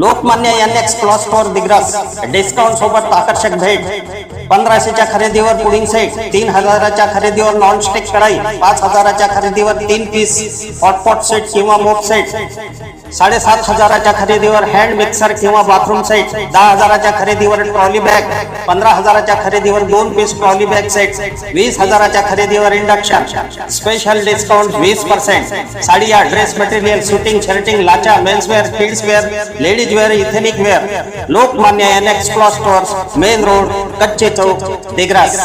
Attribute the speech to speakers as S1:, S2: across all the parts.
S1: Lokmanya N X plus store Digras. Discount सोबत आकर्षक भेट. पंधराशेच्या खरेदीवर पुडिंग सेट तीन हजाराच्या खरेदीवर नॉन स्टिक कढाई पाच हजाराच्या खरेदीवर तीन पीस हॉटपॉट सेट किंवा मोप सेट साडेसात हजाराच्या खरेदीवर हँड मिक्सर किंवा बाथरूम सेट दहा हजाराच्या खरेदीवर ट्रॉली बॅग पंधरा हजाराच्या खरेदीवर दोन पीस ट्रॉली बॅग सेट वीस हजाराच्या खरेदीवर इंडक्शन स्पेशल डिस्काउंट वीस पर्सेंट साडिया dress material suiting shirting लाचा menswear kids wear ladies wear ethnic wear Lokmanya N X क्लॉस मेन रोड कच्चे चौक दिग्रास।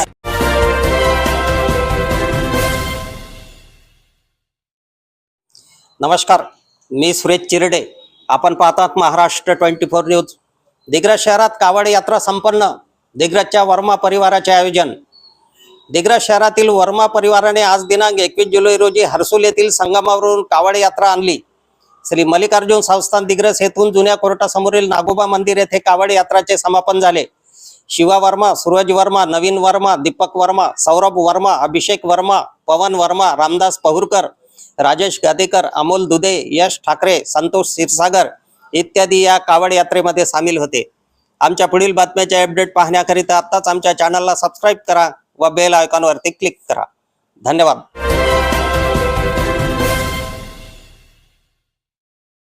S1: नमस्कार मी सुरेश चिरडे. आपण पाहतात Maharashtra twenty four news. Digras शहरात कावड यात्रा संपन्न. दिग्रजच्या वर्मा परिवाराचे आयोजन. दिग्रज शहरातील वर्मा परिवाराने आज दिनांक एकवीस जुलै रोजी हर्सुल येथील संगमावरून कावड यात्रा आणली. श्री मल्लिकार्जुन संस्थान दिग्रस येथून जुन्या कोर्टासमोरील नागोबा मंदिर येथे कावड यात्राचे समापन झाले. शिवा वर्मा सूरज वर्मा नवीन वर्मा दीपक वर्मा सौरभ वर्मा अभिषेक वर्मा पवन वर्मा रामदास पहुरकर राजेश गादेकर अमोल दुधे यश ठाकरे संतोष क्षीरसागर इत्यादी या कावड यात्रेमध्ये सामील होते. आमच्या पुढील बातम्याचे अपडेट पाहण्याकरिता आत्ताच आमच्या चॅनलला सबस्क्राईब करा व बेल आयकॉनवरती क्लिक करा. धन्यवाद.